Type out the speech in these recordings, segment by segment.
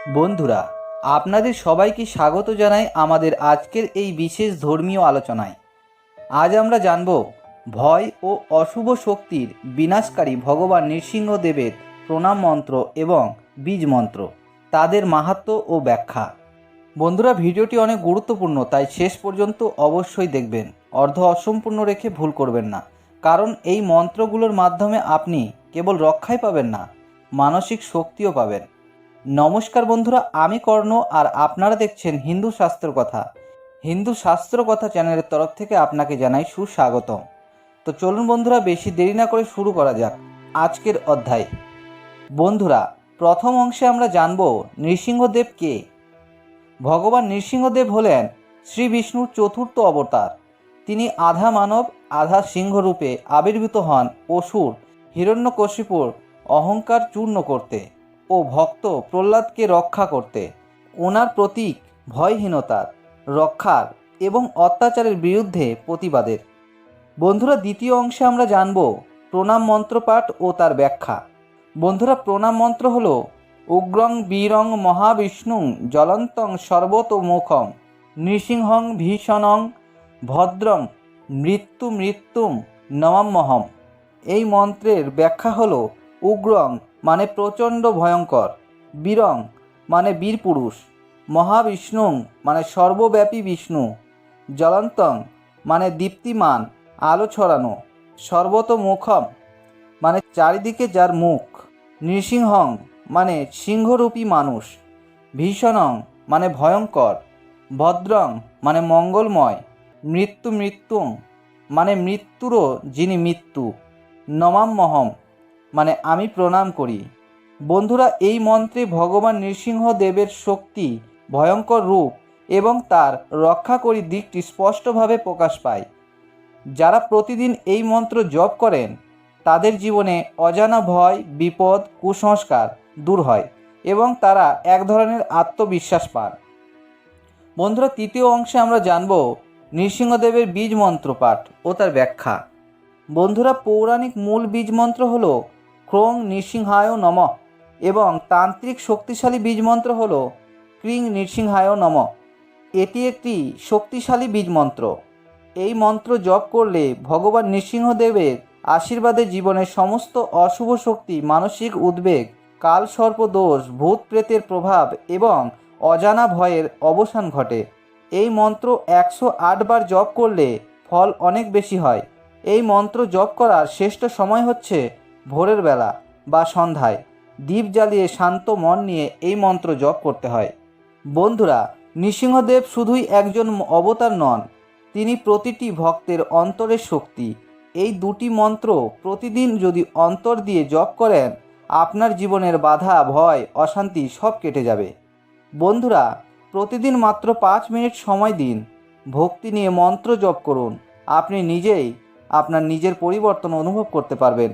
বন্ধুরা, আপনাদের সবাইকে স্বাগত জানাই আমাদের আজকের এই বিশেষ ধর্মীয় আলোচনায়। আজ আমরা জানব ভয় ও অশুভ শক্তির বিনাশকারী ভগবান নৃসিংহদেবের প্রণাম মন্ত্র এবং বীজ মন্ত্র, তাদের মাহাত্ম্য ও ব্যাখ্যা। বন্ধুরা, ভিডিওটি অনেক গুরুত্বপূর্ণ, তাই শেষ পর্যন্ত অবশ্যই দেখবেন। অর্ধ অসম্পূর্ণ রেখে ভুল করবেন না। কারণ এই মন্ত্রগুলোর মাধ্যমে আপনি কেবল রক্ষাই পাবেন না, মানসিক শক্তিও পাবেন। নমস্কার বন্ধুরা, আমি কর্ণ আর আপনারা দেখছেন হিন্দু শাস্ত্র কথা। হিন্দু শাস্ত্র কথা চ্যানেলের তরফ থেকে আপনাকে জানাই সুস্বাগতম। তো চলুন বন্ধুরা, বেশি দেরি না করে শুরু করা যাক আজকের অধ্যায়। বন্ধুরা, প্রথম অংশে আমরা জানব নৃসিংহদেব কে। ভগবান নৃসিংহদেব হলেন শ্রী বিষ্ণুর চতুর্থ অবতার। তিনি আধা মানব, আধা সিংহ রূপে আবির্ভূত হন অসুর হিরণ্যকশিপুর অহংকার চূর্ণ করতে। ও ভক্ত প্রহ্লাদকে রক্ষা করতে। ওনার প্রতীক ভয়হীনতার, রক্ষার এবং অত্যাচারের বিরুদ্ধে প্রতিবাদের। বন্ধুরা, দ্বিতীয় অংশে আমরা জানব প্রণাম মন্ত্রপাঠ ও তার ব্যাখ্যা। বন্ধুরা, প্রণাম মন্ত্র হল, উগ্রং বীরং মহাবিষ্ণুং জ্বলন্তং সর্বতোমুখং নৃসিংহং ভীষণং ভদ্রং মৃত্যু মৃত্যুম নমাম্যহম এই মন্ত্রের ব্যাখ্যা হল, উগ্রং মানে প্রচণ্ড ভয়ঙ্কর। বীরং মানে বীর পুরুষ। মহাবিষ্ণুং মানে সর্বব্যাপী বিষ্ণু। জ্বলন্তং মানে দীপ্তিমান, আলো ছড়ানো, সর্বতোমুখম মানে চারিদিকে যার মুখ। নৃসিংহং মানে সিংহরূপী মানুষ। ভীষণং মানে ভয়ঙ্কর। ভদ্রং মানে মঙ্গলময়। মৃত্যু মৃত্যুং মানে মৃত্যুরও যিনি মৃত্যু। নমাম্যহম মানে আমি প্রণাম করি। বন্ধুরা, এই মন্ত্রে ভগবান নৃসিংহদেবের শক্তি ভয়ঙ্কর রূপ এবং তার রক্ষাকরী দিকটি স্পষ্টভাবে প্রকাশ পায়। যারা প্রতিদিন এই মন্ত্র জপ করেন, তাদের জীবনে অজানা ভয়, বিপদ, কুসংস্কার দূর হয় এবং তারা এক ধরনের আত্মবিশ্বাস পান। বন্ধুরা, তৃতীয় অংশে আমরা জানব নৃসিংহদেবের বীজ মন্ত্র পাঠ ও তার ব্যাখ্যা। বন্ধুরা, পৌরাণিক মূল বীজ মন্ত্র হল ক্রোং নৃসিংহায় নম এবং তান্ত্রিক শক্তিশালী বীজ মন্ত্র হল ক্রিং নৃসিংহায় নম। এটি একটি শক্তিশালী বীজ মন্ত্র এই মন্ত্র জপ করলে ভগবান নৃসিংহদেবের আশীর্বাদে জীবনের সমস্ত অশুভ শক্তি, মানসিক উদ্বেগ, কাল সর্পদোষ, ভূত প্রেতের প্রভাব এবং অজানা ভয়ের অবসান ঘটে। এই মন্ত্র একশো আট বার জপ করলে ফল অনেক বেশি হয়। এই মন্ত্র জপ করার শ্রেষ্ঠ সময় হচ্ছে ভোরের বেলা বা সন্ধ্যায় দীপ জ্বালিয়ে শান্ত মন নিয়ে এই মন্ত্র জপ করতে হয়। বন্ধুরা, নৃসিংহদেব শুধুই একজন অবতার নন, তিনি প্রতিটি ভক্তের অন্তরের শক্তি। এই দুটি মন্ত্র প্রতিদিন যদি অন্তর দিয়ে জপ করেন, আপনার জীবনের বাধা, ভয়, অশান্তি সব কেটে যাবে। বন্ধুরা, প্রতিদিন মাত্র পাঁচ মিনিট সময় দিন। ভক্তি নিয়ে মন্ত্র জপ করুন। আপনি নিজেই আপনার নিজের পরিবর্তন অনুভব করতে পারবেন।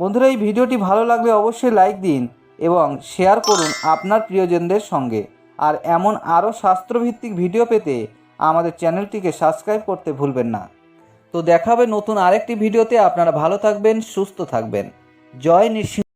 বন্ধুরা, এই ভিডিওটি ভালো লাগলে অবশ্যই লাইক দিন এবং শেয়ার করুন আপনার প্রিয়জনদের সঙ্গে। আর এমন আরও শাস্ত্রভিত্তিক ভিডিও পেতে আমাদের চ্যানেলটিকে সাবস্ক্রাইব করতে ভুলবেন না। তো দেখাবে নতুন আরেকটি ভিডিওতে। আপনারা ভালো থাকবেন, সুস্থ থাকবেন। জয় নৃসিংহ